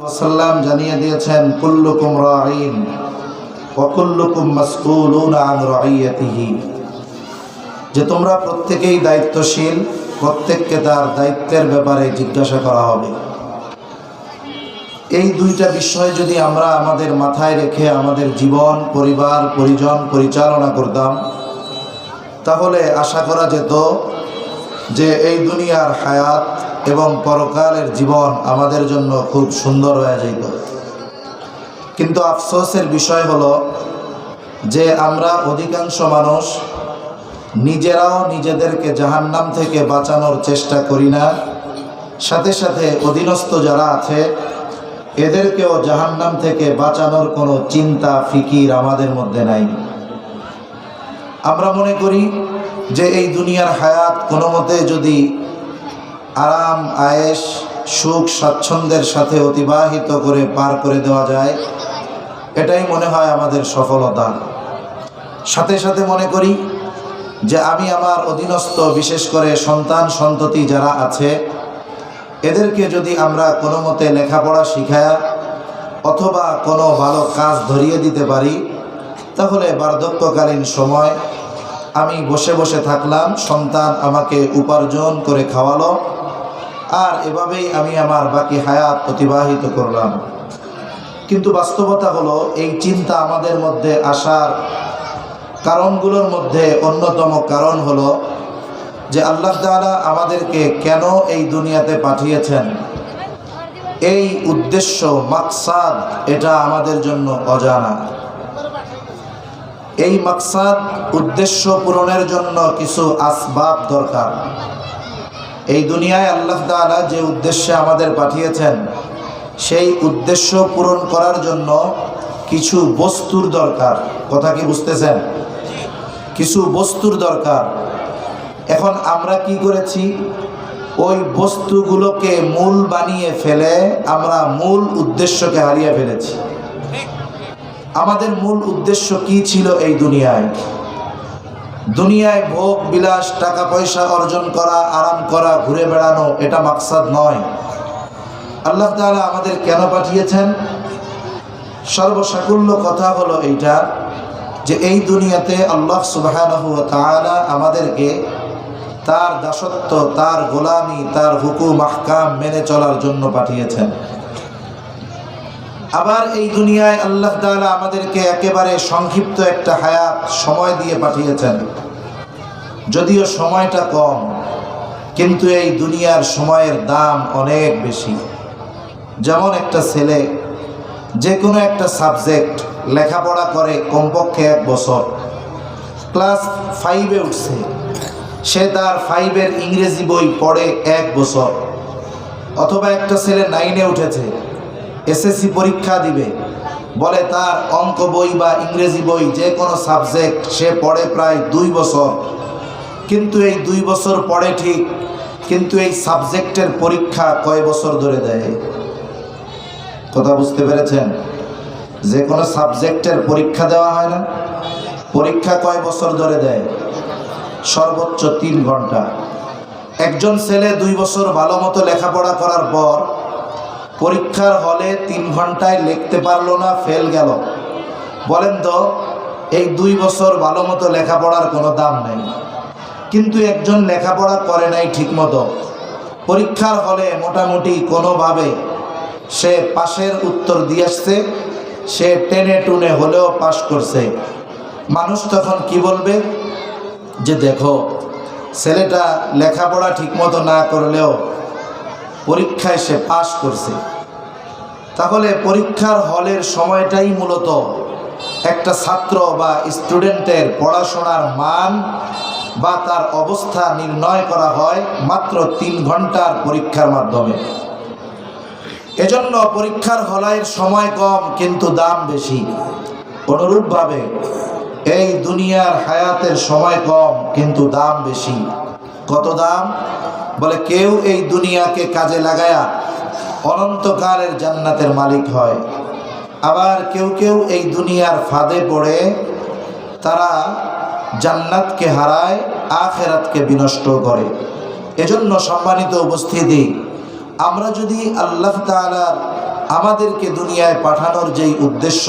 ওসাল্লাম জানিয়ে দিয়েছেন, কুল্লুকুম রাঈন ওকুল্লুকুম মাসউলুন আন রাইয়াতিহি যে তোমরা প্রত্যেকেই দায়িত্বশীল, প্রত্যেককে তার দায়িত্বের ব্যাপারে জিজ্ঞাসা করা হবে। এই দুইটা বিষয় যদি আমরা আমাদের মাথায় রেখে আমাদের জীবন, পরিবার, পরিজন পরিচালনা করতাম, তাহলে আশা করা যেত যে এই দুনিয়ার হায়াত এবং পরকালের জীবন আমাদের জন্য খুব সুন্দর হয়ে যেত কিন্তু আফসোসের বিষয় হলো যে আমরা অধিকাংশ মানুষ নিজেরাও নিজেদেরকে জাহান্নাম থেকে বাঁচানোর চেষ্টা করি না। সাথে সাথে অধীনস্থ যারা আছে, এদেরকেও জাহান্নাম থেকে বাঁচানোর কোনো চিন্তা, ফিকির আমাদের মধ্যে নাই। আমরা মনে করি যে এই দুনিয়ার হায়াত কোনো মতে যদি আরাম আয়েস সুখ, স্বাচ্ছন্দ্যের সাথে অতিবাহিত করে পার করে দেওয়া যায়। এটাই মনে হয় আমাদের সফলতা। সাথে সাথে মনে করি যে আমি আমার অধীনস্থ, বিশেষ করে সন্তান, সন্ততি যারা আছে, এদেরকে যদি আমরা কোনো মতে লেখাপড়া শিখায়া অথবা কোনো ভালো কাজ ধরিয়ে দিতে পারি, তাহলে বার্ধক্যকালীন সময় আমি বসে বসে থাকলাম, সন্তান আমাকে উপার্জন করে খাওয়ালো আর এভাবেই আমি আমার বাকি হায়াত অতিবাহিত করলাম। কিন্তু বাস্তবতা হলো, এই চিন্তা আমাদের মধ্যে আসার কারণগুলোর মধ্যে অন্যতম কারণ হলো যে আল্লাহ তাআলা আমাদেরকে কেন এই দুনিয়াতে পাঠিয়েছেন। এই উদ্দেশ্য, মাকসাদ, এটা আমাদের জন্য অজানা। এই মাকসাদ, উদ্দেশ্য পূরণের জন্য কিছু আসবাব দরকার। এই দুনিয়ায় আল্লাহ তাআলা যে উদ্দেশ্যে আমাদের পাঠিয়েছেন, সেই উদ্দেশ্য পূরণ করার জন্য কিছু বস্তুর দরকার। কথা কি বুঝতেছেন? কিছু বস্তুর দরকার। এখন আমরা কি করেছি? ওই বস্তুগুলোকে মূল বানিয়ে ফেলে আমরা মূল উদ্দেশ্যকে হারিয়ে ফেলেছি। আমাদের মূল উদ্দেশ্য কি ছিল এই দুনিয়ায়? দুনিয়ায় ভোগ, বিলাস টাকা পয়সা অর্জন করা, আরাম করা, ঘুরে বেড়ানো, এটা মাকসাদ নয়। আল্লাহ তাআলা আমাদের কেন পাঠিয়েছেন? সর্বসাকুল্য কথা হলো এইটা যে এই দুনিয়াতে আল্লাহ ওয়া আমাদেরকে তার দাসত্ব, তার গোলামি, তার হুকুম, আহকাম মেনে চলার জন্য পাঠিয়েছেন। আবার এই দুনিয়ায় আল্লাহ তাআলা আমাদেরকে একেবারে সংক্ষিপ্ত একটা হায়াত সময় দিয়ে পাঠিয়েছেন। যদিও সময়টা কম, কিন্তু এই দুনিয়ার সময়ের দাম অনেক বেশি। যেমন একটা ছেলে, যে কোনো একটা সাবজেক্ট লেখাপড়া করে কমপক্ষে এক বছর। ক্লাস ফাইভে উঠছে, সে তার ফাইভের ইংরেজি বই পড়ে এক বছর। অথবা একটা ছেলে নাইনে উঠেছে এসএসসি পরীক্ষা দিবে। বলে তার অঙ্ক বই বা ইংরেজি বই, যে কোনো সাবজেক্ট সে পড়ে প্রায় দুই বছর। কিন্তু এই দুই বছর পড়ে ঠিক, কিন্তু এই সাবজেক্টের পরীক্ষা কয় বছর ধরে দেয়? কথা বুঝতে পেরেছেন? যে কোনো সাবজেক্টের পরীক্ষা দেওয়া হয় না। পরীক্ষা কয় বছর ধরে দেয়? সর্বোচ্চ তিন ঘণ্টা। একজন ছেলে দুই বছর ভালো মতো লেখাপড়া করার পর পরীক্ষার হলে তিন ঘন্টায় লিখতে পারল না, ফেল গেল। বলেন তো, এই দুই বছর ভালো মতো লেখাপড়ার কোনো দাম নেই। কিন্তু একজন লেখাপড়া করে নাই ঠিকমতো। পরীক্ষার হলে মোটামুটি কোনোভাবে সে পাশের উত্তর দিয়ে আসছে, সে টেনে টুনে হলেও পাশ করছে। মানুষ তখন কি বলবে? যে দেখো, ছেলেটা লেখাপড়া ঠিকমতো না করলেও পরীক্ষায় সে পাশ করছে। তাহলে পরীক্ষার হলের সময়টাই মূলত একটা ছাত্র বা স্টুডেন্টের পড়াশোনার মান বা তার অবস্থা নির্ণয় করা হয় মাত্র তিন ঘণ্টার পরীক্ষার মাধ্যমে। এজন্য পরীক্ষার হলাইয়ের সময় কম, কিন্তু দাম বেশি। অনুরূপভাবে এই দুনিয়ার হায়াতের সময় কম, কিন্তু দাম বেশি। কত দাম? বলে, কেউ এই দুনিয়াকে কাজে লাগায়া অনন্তকালের জান্নাতের মালিক হয়। আবার কেউ কেউ এই দুনিয়ার ফাঁদে পড়ে, তারা জান্নাতকে হারায়, আখেরাতকে বিনষ্ট করে। এজন্য সম্মানিত উপস্থিতি, আমরা যদি আল্লাহ তাআলার আমাদেরকে দুনিয়ায় পাঠানোর যেই উদ্দেশ্য,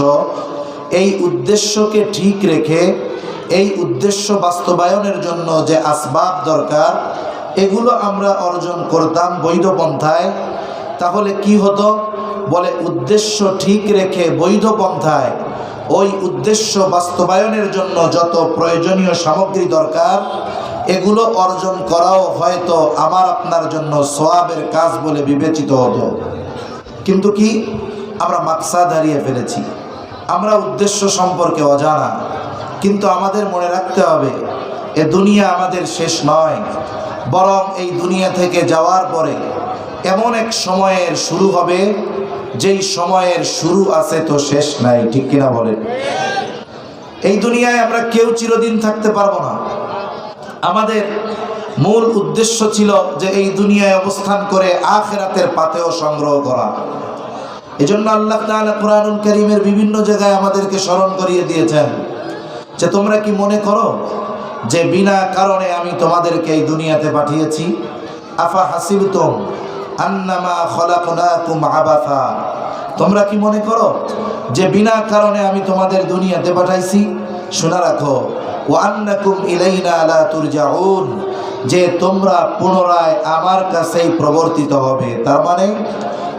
এই উদ্দেশ্যকে ঠিক রেখে এই উদ্দেশ্য বাস্তবায়নের জন্য যে আসবাব দরকার, এগুলো আমরা অর্জন করতাম বৈধ পন্থায়। তাহলে কি হতো? বলে, উদ্দেশ্য ঠিক রেখে বৈধ পন্থায় ওই উদ্দেশ্য বাস্তবায়নের জন্য যত প্রয়োজনীয় সামগ্রী দরকার, এগুলো অর্জন করাও হয়তো আমার আপনার জন্য সোয়াবের কাজ বলে বিবেচিত হতো। কিন্তু কি? আমরা মাকসাদ হারিয়ে ফেলেছি। আমরা উদ্দেশ্য সম্পর্কে অজানা। কিন্তু আমাদের মনে রাখতে হবে, এ দুনিয়া আমাদের শেষ নয়। বরং এই দুনিয়া থেকে যাওয়ার পরে এমন এক সময়ের শুরু হবে, যেই সময়ের শুরু আছে তো শেষ নাই। ঠিক কিনা বলেন? এই দুনিয়ায় আমরা কেউ চিরদিন থাকতে পারব না। আমাদের মূল উদ্দেশ্য ছিল যে এই দুনিয়ায় অবস্থান করে আখেরাতের পাতেও সংগ্রহ করা। এজন্য আল্লাহ তাআলা কোরআনুল করিমের বিভিন্ন জায়গায় আমাদেরকে স্মরণ করিয়ে দিয়েছেন। যে তোমরা কি মনে করো যে বিনা কারণে আমি তোমাদেরকে এই দুনিয়াতে পাঠিয়েছি? আফা হাসিবতুম আন্নামা খলাকনাকুম আবাথা তোমরা কি মনে করো যে বিনা কারণে আমি তোমাদের দুনিয়াতে পাঠাইছি? শোনা রাখো ও আন্নাকুম ইলাইনা লা তুরজাউন। যে তোমরা পুনরায় আমার কাছেই প্রবর্তিত হবে। তার মানে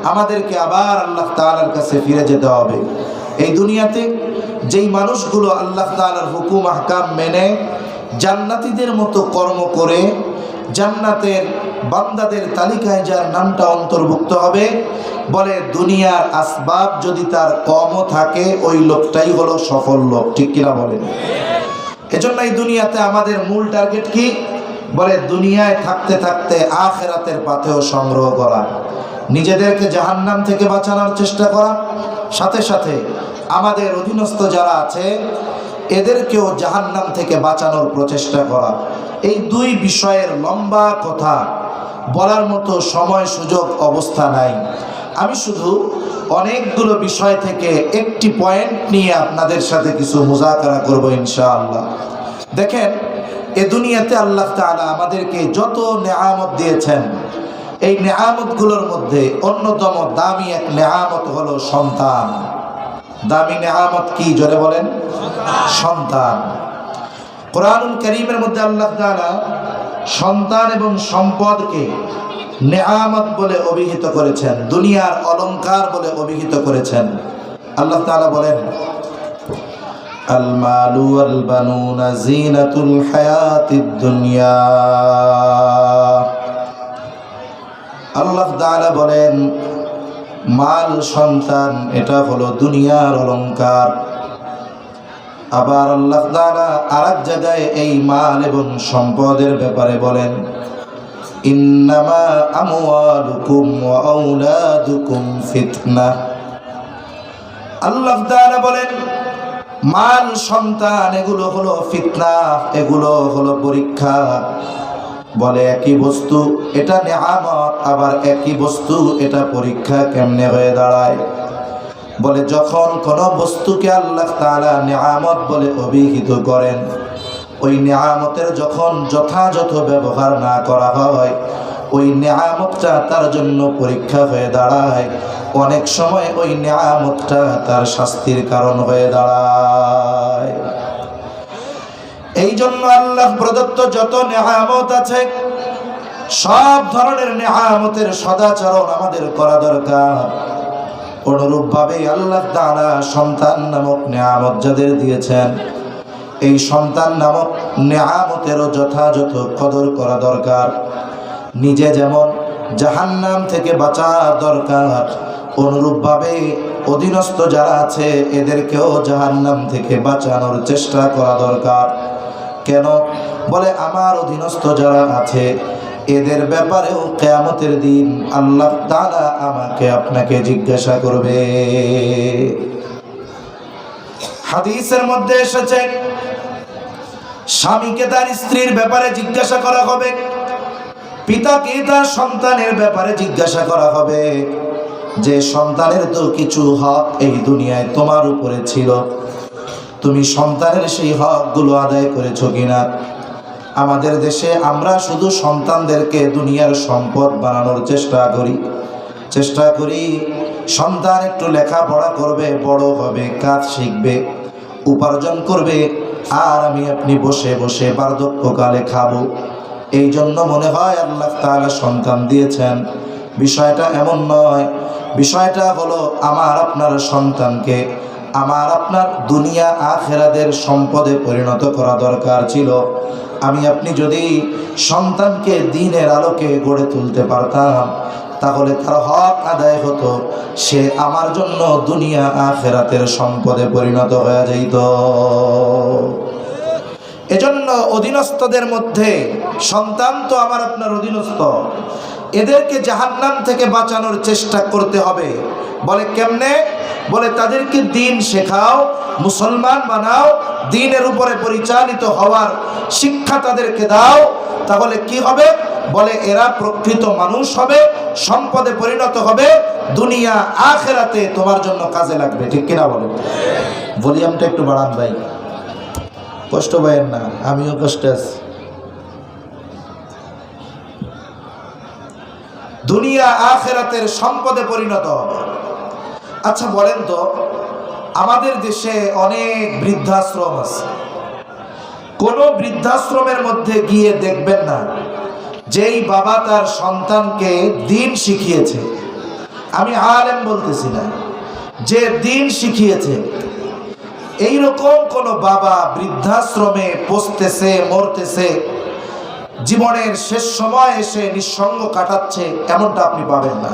আমাদেরকে আবার আল্লাহ তাআলার কাছে ফিরে যেতে হবে। এই দুনিয়াতে যেই মানুষগুলো আল্লাহ তাআলার হুকুম, আহকাম মেনে জান্নাতীদের মতো কর্ম করে জান্নাতের বান্দাদের তালিকায় যার নামটা অন্তর্ভুক্ত হবে, বলে দুনিয়ার আসবাব যদি তার কমও থাকে, ওই লোকটাই হলো সফল লোক। ঠিক কিনা বলেন? এজন্য এই দুনিয়াতে আমাদের মূল টার্গেট কি? বলে দুনিয়ায় থাকতে থাকতে আখেরাতের পাথেও সংগ্রহ করা। নিজেদেরকে জাহান্নাম থেকে বাঁচানোর চেষ্টা করা। সাথে সাথে আমাদের অধীনস্থ যারা আছে, এদেরকেও জাহান্নাম থেকে বাঁচানোর প্রচেষ্টা করা। এই দুই বিষয়ের লম্বা কথা বলার মতো সময় সুযোগ অবস্থা নাই। আমি শুধু অনেকগুলো বিষয় থেকে একটি পয়েন্ট নিয়ে আপনাদের সাথে কিছু মোজাকারা করব ইনশাআল্লাহ। দেখেন, এ দুনিয়াতে আল্লাহ তাআলা আমাদেরকে যত নেয়ামত দিয়েছেন এই নেয়ামতগুলোর মধ্যে অন্যতম দামি এক নেয়ামত হলো সন্তান দামি নেয়ামত কি জোরে বলেন সন্তান কোরআনুল করিমের মধ্যে আল্লাহ তাআলা সন্তান এবং সম্পদকে নেয়ামত বলে অভিহিত করেছেন দুনিয়ার অলংকার বলে অভিহিত করেছেন আল্লাহ তাআলা বলেন المال والبنون زينة الحياة الدنيا আল্লাহ তাআলা বলেন, মাল, সন্তান, এটা হলো দুনিয়ার অলংকার। আবার আল্লাহ তাআলা আরেক জায়গায় এই মাল এবং সম্পদের ব্যাপারে বলেন, ইন্নামা ফিতনা। বলেন সন্তান, এগুলো হলো ফিতনা, এগুলো হলো পরীক্ষা। বলে একই বস্তু, এটা নেহামত আবার একই বস্তু, এটা পরীক্ষা কেমনে হয়ে দাঁড়ায়? বলে, যখন কোনো বস্তুকে আল্লাহ তাআলা নেয়ামত বলে অভিহিত করেন, ওই নেহামতের যখন যথাযথ ব্যবহার না করা হয়, ওই নেহামতটা তার জন্য পরীক্ষা হয়ে দাঁড়ায়। অনেক সময় ওই নেহামতটা তার শাস্তির কারণ হয়ে দাঁড়ায়। এই জন্য আল্লাহ প্রদত্ত যত নেহামত আছে, সব ধরনের নেহামতের সদাচরণ আমাদের করা দরকার। অনুরূপ ভাবে আল্লাহ তাআলা সন্তান নামক নেয়ামত যাদের দিয়েছেন, এই সন্তান নামক নেহামতেরও যথাযথ কদর করা দরকার। নিজে যেমন জাহান্নাম থেকে বাঁচা দরকার অনুরূপভাবে অধীনস্থ যারা আছে, এদেরকেও জাহান্নাম থেকে বাঁচানোর চেষ্টা করা দরকার। কেন? বলে, আমার অধীনস্থ যারা আছে, এদের ব্যাপারেও কেয়ামতের দিন আল্লাহ তাআলা আমাকে আপনাকে জিজ্ঞাসা করবে। হাদিসের মধ্যে এসেছে, স্বামীকে তার স্ত্রীর ব্যাপারে জিজ্ঞাসা করা হবে, পিতাকে তার সন্তানের ব্যাপারে জিজ্ঞাসা করা হবে। যে সন্তানের তো কিছু হক এই দুনিয়ায় তোমার উপরে ছিল। তুমি সন্তানের সেই হকগুলো আদায় করেছ কিনা? আমাদের দেশে আমরা শুধু সন্তানদেরকে দুনিয়ার সম্পদ বানানোর চেষ্টা করি। চেষ্টা করি, সন্তান একটু লেখাপড়া করবে, বড় হবে, কাজ শিখবে, উপার্জন করবে, আর আমি আপনি বসে বসে বার্ধক্যকালে খাব। এই জন্য মনে হয় আল্লাহ তাআলা সন্তান দিয়েছেন। বিষয়টা এমন নয়। বিষয়টা হলো আমার, আপনার সন্তানকে আমার আপনার দুনিয়া আখেরাদের সম্পদে পরিণত করা দরকার ছিল। আমি আপনি যদি সন্তানকে দিনের আলোকে গড়ে তুলতে পারতাম, তাহলে তার হক আদায় হতো। সে আমার জন্য দুনিয়া আখেরাতের সম্পদে পরিণত হয়ে যাইত এজন্য অধীনস্থদের মধ্যে সন্তান তো আমার আপনার অধীনস্থ। এদেরকে জাহান্নাম থেকে বাঁচানোর চেষ্টা করতে হবে। বলে কেমনে? বলে তাদেরকে দিন শেখাও, মুসলমান বানাও, দিনের উপরে পরিচালিত হওয়ার শিক্ষা তাদেরকে দাও। তাহলে কি হবে? বলে এরা প্রকৃত মানুষ হবে, সম্পদে পরিণত হবে, দুনিয়া, আখেরাতে তোমার জন্য কাজে লাগবে। ঠিক কিনা বলে ভলিউমটা একটু বাড়ান ভাই। কষ্ট পাইয়েন না, আমিও কষ্টে আছি। দুনিয়া আখেরাতের সম্পদে পরিণত হবে। আচ্ছা বলেন তো, আমাদের দেশে অনেক বৃদ্ধাশ্রম আছে। কোন বৃদ্ধাশ্রমের মধ্যে গিয়ে দেখবেন না, যেই বাবা তার সন্তানকে দিন শিখিয়েছে। আমি আলেম বলতেছি না, যে দিন শিখিয়েছে। এইরকম কোন বাবা বৃদ্ধাশ্রমে পচতেছে মরতেছে জীবনের শেষ সময় এসে নিঃসঙ্গ কাটাচ্ছে, এমনটা আপনি পাবেন না।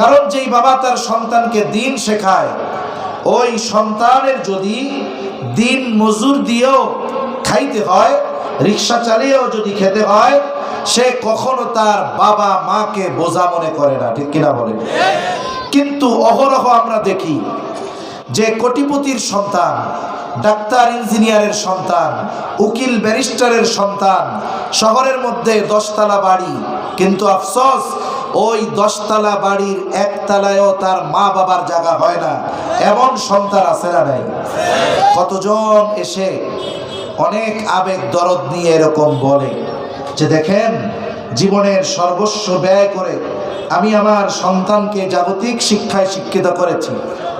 কারণ যেই বাবা তার সন্তানকে দিন শেখায়, ওই সন্তানের যদি দিন মজুর দিয়েও খাইতে হয়, রিক্সা চালিয়েও যদি খেতে হয়, সে কখনো তার বাবা মাকে বোঝা মনে করে না, ঠিক কিনা বলে কিন্তু অহরহ আমরা দেখি যে কোটিপতির সন্তান ডাক্তার, ইঞ্জিনিয়ারের সন্তান, উকিল, ব্যারিস্টারের সন্তান, শহরের মধ্যে দশতলা বাড়ি। কিন্তু আফসোস, ওই দশতলা বাড়ির একতলায়ও তার মা বাবার জায়গা হয় না। এমন সন্তান আছে না নাই? কতজন এসে অনেক আবেগ, দরদ নিয়ে এরকম বলে যে, দেখেন, জীবনের সর্বস্ব ব্যয় করে আমি আমার সন্তানকে জাগতিক শিক্ষায় শিক্ষিত করেছি।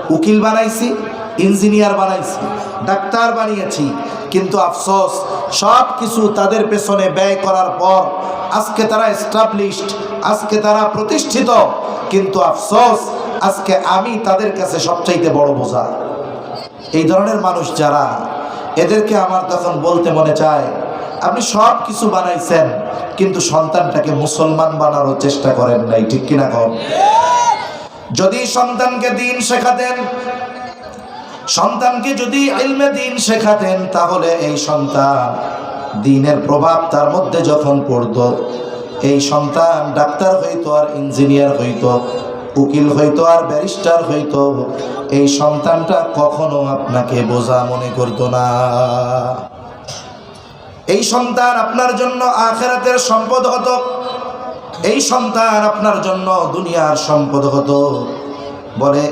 উকিল বানাইছি ইঞ্জিনিয়ার বানাইছি, ডাক্তার বানিয়েছি। কিন্তু আফসোস সব কিছু তাদের পেছনে ব্যয় করার পর আজকে তারা এস্টাবলিশড আজকে তারা প্রতিষ্ঠিত। কিন্তু আফসোস, আজকে আমি তাদের কাছে সবচাইতে বড় বোঝা। এই ধরনের মানুষ যারা, এদেরকে আমার তখন বলতে মনে চায়, আপনি সব কিছু বানাইছেন, কিন্তু সন্তানটাকে মুসলমান বানানোর চেষ্টা করেন নাই, ঠিক কিনা কর যদি সন্তানকে দিন শেখাতেন সন্তানকে যদি ইলমে দিন শেখাতেন, তাহলে এই সন্তান দিনের প্রভাব তার মধ্যে যখন পড়তো, এই সন্তান ডাক্তার হইতো আর ইঞ্জিনিয়ার হইতো, উকিল হইতো আর ব্যারিস্টার হইতো, এই সন্তানটা কখনো আপনাকে বোঝা মনে করতো না। এই সন্তান আপনার জন্য আখেরাতের সম্পদ হতো, এই সন্তান আপনার জন্য দুনিয়ার সম্পদ হতো। বলে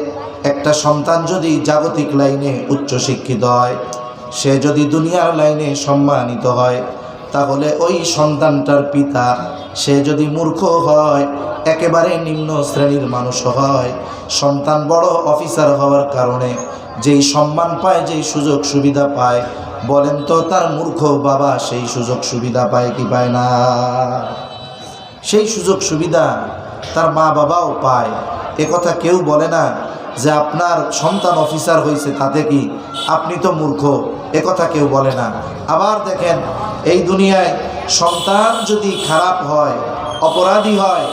একটা সন্তান যদি জাগতিক লাইনে উচ্চ শিক্ষিত হয়, সে যদি দুনিয়ার লাইনে সম্মানিত হয়, তাহলে ওই সন্তানটার পিতা, সে যদি মূর্খ হয়, একেবারে নিম্ন শ্রেণির মানুষ হয়, সন্তান বড় অফিসার হওয়ার কারণে যেই সম্মান পায়, যেই সুযোগ সুবিধা পায়, বলেন তো তার মূর্খ বাবা সেই সুযোগ সুবিধা পায় কি পায় না? সেই সুযোগ সুবিধা তার মা বাবাও পায়। এ কথা কেউ বলে না। যে আপনার সন্তান অফিসার হয়েছে, তাতে কি? আপনি তো মূর্খ, এ কথা কেউ বলে না। আবার দেখেন, এই দুনিয়ায় সন্তান যদি খারাপ হয়, অপরাধী হয়,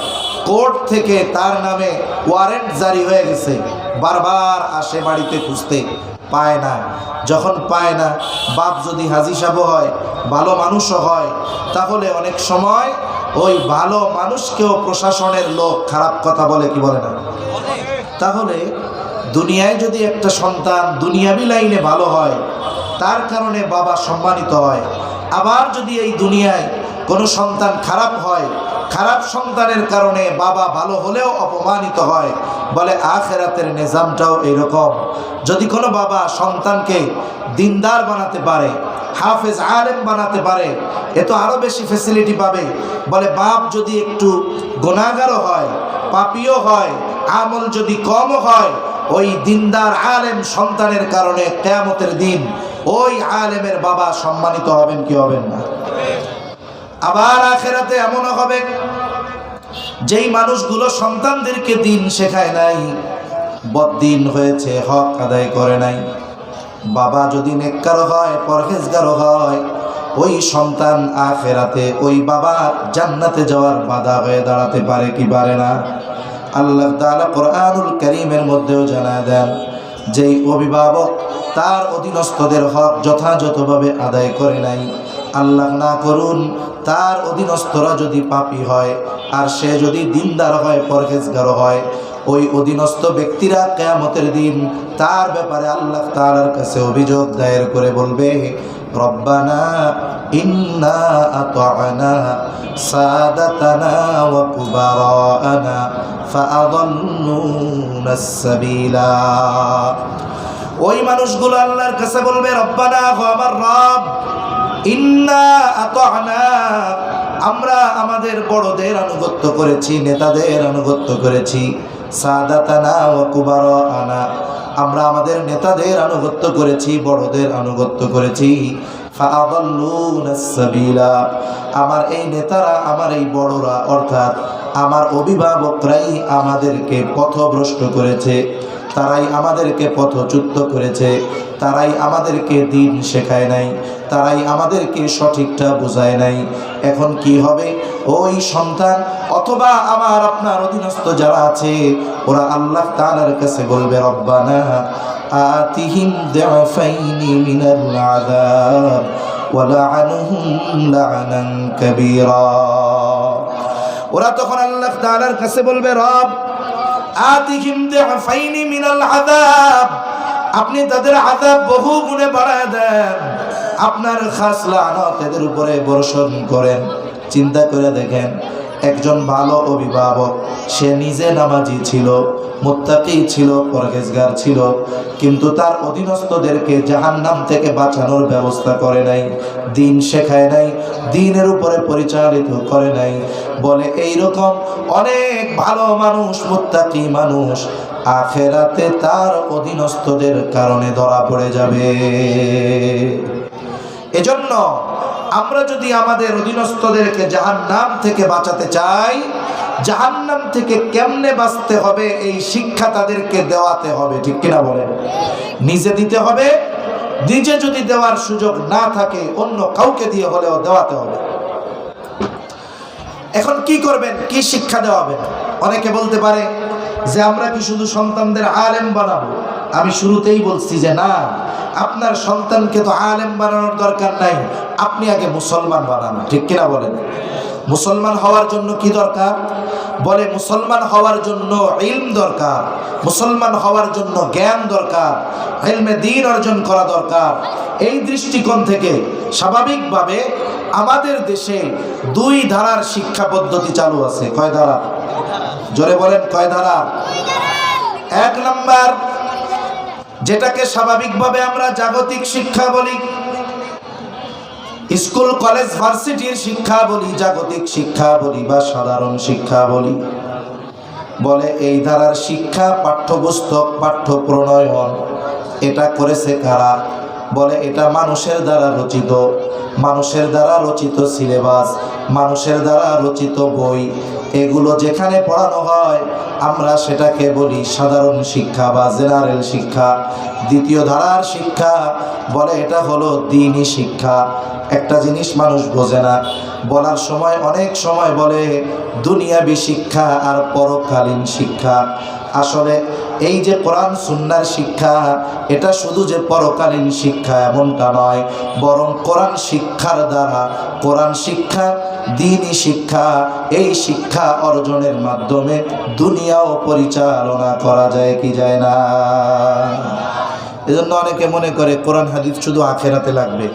কোর্ট থেকে তার নামে ওয়ারেন্ট জারি হয়ে গেছে, বারবার আসে বাড়িতে খুঁজতে, পায় না। যখন পায় না, বাপ যদি হাজি সাহেব হয়, ভালো মানুষও হয়, তাহলে অনেক সময় ওই ভালো মানুষকেও প্রশাসনের লোক খারাপ কথা বলে কি বলে না? তাহলে দুনিয়ায় যদি একটা সন্তান দুনিয়াবি লাইনে ভালো হয়, তার কারণে বাবা সম্মানিত হয়। আবার যদি এই দুনিয়ায় কোনো সন্তান খারাপ হয় খারাপ সন্তানের কারণে বাবা ভালো হলেও অপমানিত হয়। বলে, আখেরাতের নিজামটাও এরকম যদি কোনো বাবা সন্তানকে দিনদার বানাতে পারে, হাফেজ আলেম বানাতে পারে, এ তো আরও বেশি ফেসিলিটি পাবে। বলে, বাপ যদি একটু গোনাগারও হয়, পাপিও হয়, আমল যদি কম হয়, ওই দিনদার আলেম সন্তানের কারণে কেয়ামতের দিন ওই আলেমের বাবা সম্মানিত হবেন কি হবেন না? আবার আখেরাতে এমনও হবে, যেই মানুষগুলো সন্তানদেরকে দিন শেখায় নাই বদিন হয়েছে, হক আদায় করে নাই। বাবা যদি নেককারও হয়, পরহেজগারও হয়, ওই সন্তান আখেরাতে, ওই বাবা জান্নাতে যাওয়ার বাধা হয়ে দাঁড়াতে পারে কি পারে না? আল্লাহ তাআলা কোরআনুল করিমের মধ্যেও জানা দেন, যেই অভিভাবক তার অধীনস্থদের হক যথাযথভাবে আদায় করে নাই, আল্লাহ না করুন তার অধীনস্থরা যদি পাপি হয়, আর সে যদি দিনদার হয়, পরহেজগার হয়, ওই অধীনস্থ ব্যক্তিরা কেয়ামতের দিন তার ব্যাপারে আল্লাহ তাআলার কাছে অভিযোগ দায়ের করে বলবে, রব্বানা ইন্না সাদাতানা ওয়া সাবিলা। ওই মানুষগুলো আল্লাহর কাছে বলবে, রব্বানা আমার রব আমরা আমাদের বড়দের আনুগত্য করেছি, নেতাদের আনুগত্য করেছি, সাদাতানা ও কুবারানা আমরা আমাদের নেতাদের আনুগত্য করেছি, বড়দের আনুগত্য করেছি। আমার এই নেতারা, আমার এই বড়রা, অর্থাৎ আমার অভিভাবকরাই আমাদেরকে পথভ্রষ্ট করেছে। তারাই আমাদেরকে পথচ্যুত করেছে, তারাই আমাদেরকে দিন শেখায় নাই, তারাই আমাদেরকে সঠিকটা বোঝায় নাই। এখন কি হবে? ওই সন্তান অথবা আমার আপনার অধীনস্থ যারা আছে, ওরা আল্লাহ তাআলার কাছে বলবে, রব্বানা আতিহিম দিফাইনি মিনাল আযাব ওয়ালআনহুম লা'নান কাবীরা। ওরা তখন আল্লাহ তাআলার কাছে বলবে, রব মিনাল আযাব। আপনি তাদের আদাব বহু গুণে বাড়ায় দেন। আপনার খাস লানত এদের উপরে বর্ষণ করেন। চিন্তা করে দেখেন, একজন ভালো অভিভাবক, সে নিজে নামাজি ছিল, মুত্তাকি ছিল, পরহেজগার ছিল, কিন্তু তার অধীনস্থদেরকে জাহান নাম থেকে বাঁচানোর ব্যবস্থা করে নাই, দিন শেখায় নাই, দিনের উপরে পরিচালিত করে নাই। বলে এই রকম অনেক ভালো মানুষ, মুত্তাকি মানুষ আখেরাতে তার অধীনস্থদের কারণে ধরা পড়ে যাবে। এজন্য আমরা যদি আমাদের অধীনস্থদেরকে জাহান নাম থেকে বাঁচাতে চাই, জাহান্নাম থেকে কেমনে বাঁচতে হবে এই শিক্ষা তাদেরকে দেওয়াতে হবে, ঠিক কিনা বলেন? নিজে দিতে হবে, নিজে যদি দেওয়ার সুযোগ না থাকে, অন্য কাউকে দিয়ে হলেও দেওয়াতে হবে। এখন কি করবেন? কি শিক্ষা দেওয়া হবে? অনেকে বলতে পারে যে, আমরা কি শুধু সন্তানদের আলেম বানাবো? আমি শুরুতেই বলছি যে, না, আপনার সন্তানকে তো আলেম বানানোর দরকার নাই। আপনি আগে মুসলমান বানান। ঠিক কিনা বলেন? মুসলমান হওয়ার জন্য কি দরকার? বলে, মুসলমান হওয়ার জন্য ইলম দরকার। মুসলমান হওয়ার জন্য জ্ঞান দরকার। ইলমে দিন অর্জন করা দরকার। এই দৃষ্টিকোণ থেকে স্বাভাবিকভাবে আমাদের দেশে দুই ধারার শিক্ষা পদ্ধতি চালু আছে। কয় ধারা? জোরে বলেন, কয় ধারা? এক নাম্বার, যেটাকে স্বাভাবিকভাবে আমরা জাগতিক শিক্ষা বলি, স্কুল, কলেজ, ভার্সিটির শিক্ষা বলি, জাগতিক শিক্ষা বলি বা সাধারণ শিক্ষা বলি। বলে এই ধারার শিক্ষা, পাঠ্যপুস্তক পাঠ্য প্রণয়ন এটা করেছে কারা? বলে এটা মানুষের দ্বারা রচিত। মানুষের দ্বারা রচিত সিলেবাস, মানুষের দ্বারা রচিত বই, এগুলো যেখানে পড়ানো হয়, আমরা সেটাকে বলি সাধারণ শিক্ষা বা জেনারেল শিক্ষা। দ্বিতীয় ধারার শিক্ষা বলে এটা হলো দিনই শিক্ষা। একটা জিনিস মানুষ বোঝে না। বলার সময় অনেক সময় বলে, দুনিয়াবি শিক্ষা আর পরকালীন শিক্ষা। আসলে এই যে কোরআন সুন্নার শিক্ষা, এটা শুধু যে পরকালীন শিক্ষা এমনটা নয়, বরং কোরআন শিক্ষার দ্বারা, কোরআন শিক্ষা, দিনই শিক্ষা, এই শিক্ষা অর্জনের মাধ্যমে দুনিয়াও পরিচালনা করা যায়, কি যায় না? এজন্য অনেকে মনে করে কোরআন হাদিস শুধু আখেরাতে লাগবে।